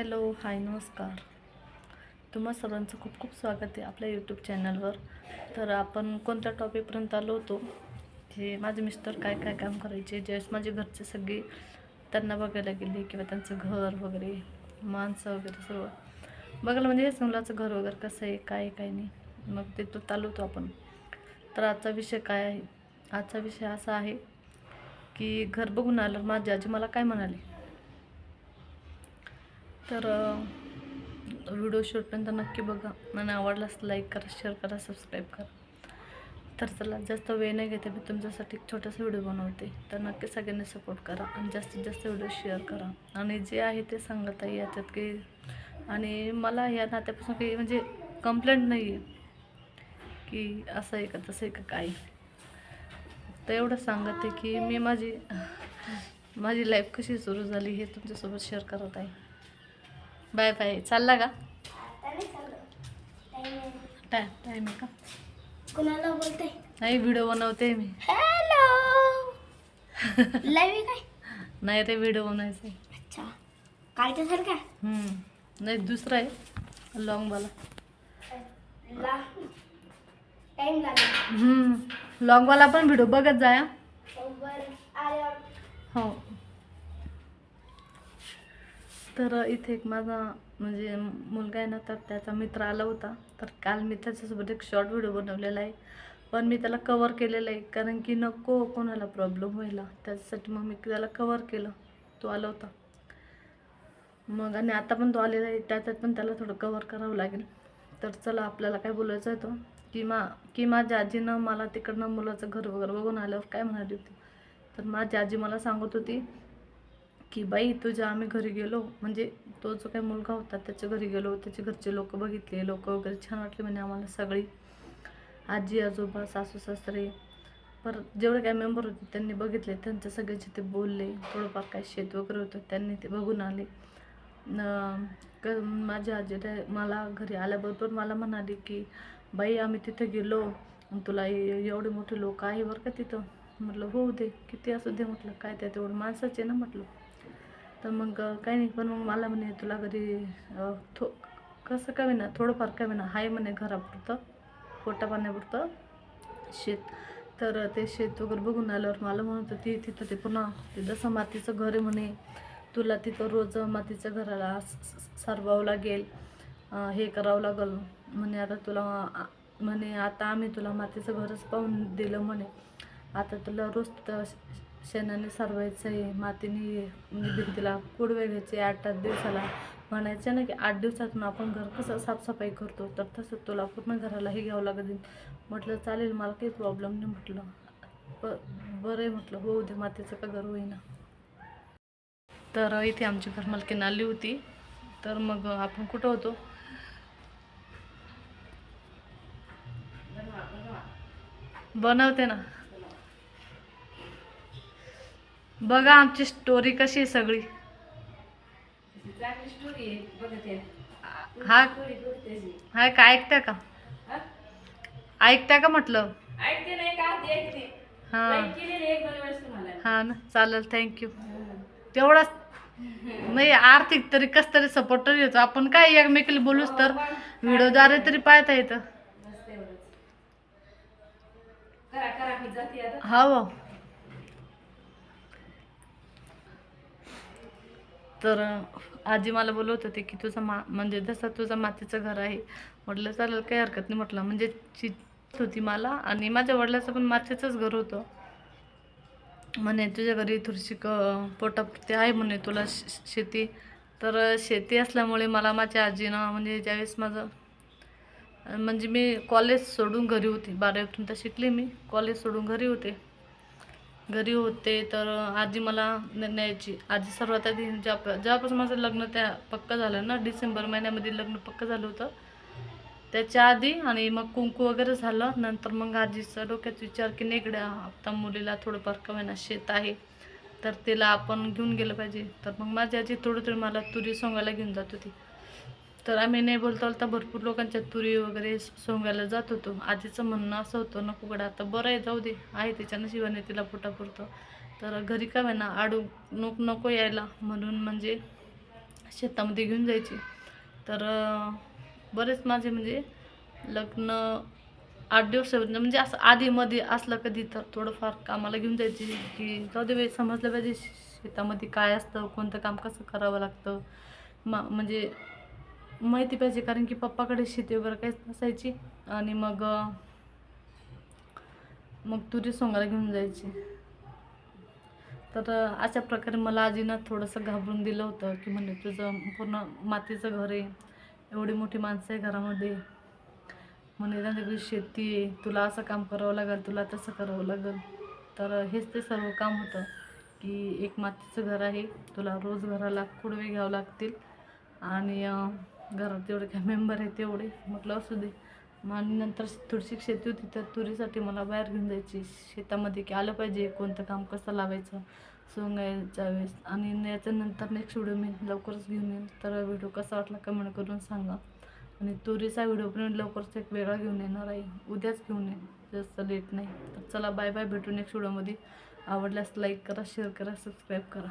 Hello hi नमस्कार. तुम्हा सर्वांचं खूप खूप स्वागत आहे आपल्या यूट्यूब चॅनलवर तर आपण कोणत्या टॉपिकपर्यंत आलो होतो? हे माझे मिस्टर काय काय काम करायचे? ज्यावेळेस माझे घरचे सगळे त्यांना बघायला गेले किंवा त्यांचं घर वगैरे माणसं वगैरे सर्व. बघायला म्हणजे हेच मुलाचं घर वगैरे कसं आहे काय आहे, काय नाही. मग ते तो चालू होतो आपण. तर आजचा विषय काय आहे? आजचा विषय असा आहे की घर बघून आलं माझी आजी मला काय म्हणाली? तर व्हिडिओ शेवटपर्यंत नक्की बघा. आणि आवडलास लाईक करा शेअर करा सबस्क्राईब करा. तर चला जास्त वेळ नाही घेते मी तुमच्यासाठी एक छोटासा व्हिडिओ बनवते. तर नक्की सगळ्यांनी सपोर्ट करा आणि जास्तीत जास्त व्हिडिओ शेअर करा. आणि जे आहे ते सांगत आहे याच्यात काही आणि मला या नात्यापासून काही म्हणजे कंप्लेंट नाही आहे की असं आहे का तसं आहे का काय तर एवढं सांगत आहे की मी माझी माझी लाईफ कशी सुरू झाली हे तुमच्यासोबत शेअर करत आहे. Bye bye. चालला का? टाय टाईम आहे. का? कुणाला बोलते? नाही व्हिडिओ बनवते मी. हॅलो लाईव्ह काय? नाही रे व्हिडिओ बनवायचा आहे. अच्छा. कालच्या सारखा? हम्म. नाही दुसरा आहे. लॉंगवाला टाइम लागला. लॉंगवाला पण व्हिडिओ बघत जाया हो. तर इथे एक माझा म्हणजे मुलगा आहे ना तर त्याचा मित्र आला होता. तर काल मी त्याच्यासोबत एक शॉर्ट व्हिडिओ बनवलेला आहे. पण मी त्याला कवर केलेलं आहे कारण की नको कोणाला प्रॉब्लेम व्हायला. त्याच्यासाठी मग मी त्याला कवर केलं. तो आला होता. मग आणि आता पण तो आलेला आहे. त्याच्यात पण त्याला थोडं कवर करावं लागेल. तर चला आपल्याला काय बोलायचं आहे तो? की मा की माझ्या आजीनं मला तिकडनं मुलाचं घर वगैरे बघून आल्यावर काय म्हणाली होती? तर माझी आजी मला सांगत होती की बाई तुझ्या आम्ही घरी गेलो म्हणजे तो जो काही मुलगा होता त्याच्या घरी गेलो त्याचे घरचे लोक बघितले लोक वगैरे छान वाटले म्हणे आम्हाला सगळी. आजी आजोबा सासू सासरे. परत जेवढे काही मेंबर होते त्यांनी बघितले त्यांच्या सगळ्याचे ते बोलले थोडंफार काय शेत वगैरे होतं त्यांनी ते बघून आले. न- क माझी आजी डाय- मला घरी आल्याबरोबर मला म्हणाली की बाई आम्ही तिथे गेलो तुला एवढे मोठे लोक आहे बरं का तिथं? म्हटलं हो दे किती असू दे म्हटलं काय त्या तेवढं माणसाचे ना म्हटलं. तर मग काही नाही पण मग मला म्हणे तुला घरी थो कसं कमी ना थोडंफार काय ना हाय म्हणे घरापुरतं पोटा पाण्यापुरतं शेत. तर ते शेत वगैरे बघून आल्यावर मला म्हणत होती तिथं ते पुन्हा ते जसं मातीचं घर आहे म्हणे तुला तिथं रोज मातीच्या घराला सारवावं लागेल हे करावं लागल. म्हणे आता तुला म्हणे आता आम्ही तुला मातीचं घरच पाहून दिलं म्हणे. आता तुला रोज शेणाने सारवायचं म्हणजे आहे मातीने भिंतीला कुडवे घ्यायचे आठ आठ दिवसाला. म्हणायचं ना की आठ दिवसातून आपण घर कसं साफसफाई करतो तर तसं तुला पूर्ण घरालाही घ्यावं लागेल. म्हटलं चालेल मला काही प्रॉब्लेम नाही म्हटलं. ब बरं आहे म्हटलं होऊ दे मातीचं का घर होईना. तर इथे आमची घरमालकीन आली होती. तर मग आपण कुठं होतो? बनवते ना. बघा आमची स्टोरी कशी आहे सगळी. हा. हा का ऐकत्या का? म्हटलं? ऐकते नाही का? ऐकते. हा. हा ना चालेल थँक्यू तेवढाच नाही आर्थिक तरी कस तरी सपोर्ट तरी येतो. आपण काय एकमेकीला बोलूच तर व्हिडिओद्वारे तरी पाहता येतं. हा. तर आजी मला बोलवत होती की तुझं मा म्हणजे जसं तुझं मातीचं घर आहे म्हटलं चालेल काही हरकत नाही म्हटलं. म्हणजे चित होती मला आणि माझ्या वडिलाचं पण मातीचंच घर होतं. म्हणे तुझ्या घरी थोडीशी क पोटापुरती आहे म्हणे तुला श- शेती. तर शेती असल्यामुळे मला माझ्या आजीनं म्हणजे ज्यावेळेस माझं म्हणजे मी कॉलेज सोडून घरी होते बारावीतून तर शिकले मी कॉलेज सोडून घरी होते. घरी होते तर आजी मला न- न्यायची. आजी सर्वात आधी ज्या जेव्हापासून माझं लग्न त्या पक्क झालं ना डिसेंबर महिन्यामध्ये लग्न पक्क झालं होतं. त्याच्या आधी आणि मग कुंकू वगैरे झालं. नंतर मग आजीचा डोक्यात विचार की निगड्या आता मुलीला थोडंफार कमायना शेत आहे तर तिला आपण घेऊन गेलं पाहिजे. तर मग माझी आजी थोडं थोडी मला तुरी सोंगायला घेऊन जात होती. तर आम्ही नाही बोलता बोलता भरपूर लोकांच्या तुरी वगैरे सोंगायला जात होतो. आजीचं म्हणणं असं होतं नको गडा आता बरं आहे जाऊ दे. आहे त्याच्या नशिबाने तिला पोटापुरतं. तर घरी का ना आडू नोक नको यायला म्हणून म्हणजे शेतामध्ये घेऊन जायची. तर बरेच माझे म्हणजे लग्न आठ दिवसापर्यंत म्हणजे असं आधीमध्ये असलं कधी तर थोडंफार कामाला घेऊन जायची की जाऊ दे बाई समजलं पाहिजे शेतामध्ये काय असतं कोणतं काम कसं करावं लागतं. मा म्हणजे माहिती पाहिजे कारण की पप्पाकडे शेती वगैरे काहीच नसायची. आणि मग मग तुरी सोंगाला घेऊन जायची. तर अशा प्रकारे मला आजीनं थोडंसं घाबरून दिलं होतं की म्हणजे तुझं पूर्ण मातीचं घर आहे एवढी मोठी माणसं आहे घरामध्ये. म्हणे त्यांच्याकडे शेती आहे तुला असं काम करावं लागेल तुला तसं करावं लागेल. तर हेच ते सर्व काम होतं की एक मातीचं घर आहे तुला रोज घराला कुडवे घ्यावं लागतील. आणि घरात तेवढे काय मेंबर आहे तेवढे. म्हटलं असू दे. मग आणि नंतर थोडीशी शेती होती तर तुरीसाठी मला बाहेर घेऊन जायची. शेतामध्ये की आलं पाहिजे कोणतं काम कसं लावायचं सोंगायच्या वेळेस. आणि याच्यानंतर नेक्स्ट व्हिडिओ मी लवकरच घेऊन येईन. तर व्हिडिओ कसा वाटला कमेंट करून सांगा. आणि तुरीचा व्हिडिओ पण लवकरच एक वेगळा घेऊन येणार आहे. उद्याच घेऊन येईन जास्त लेट नाही. तर चला बाय बाय भेटू नेक्स्ट व्हिडिओमध्ये आवडल्यास लाईक करा शेअर करा सबस्क्राईब करा.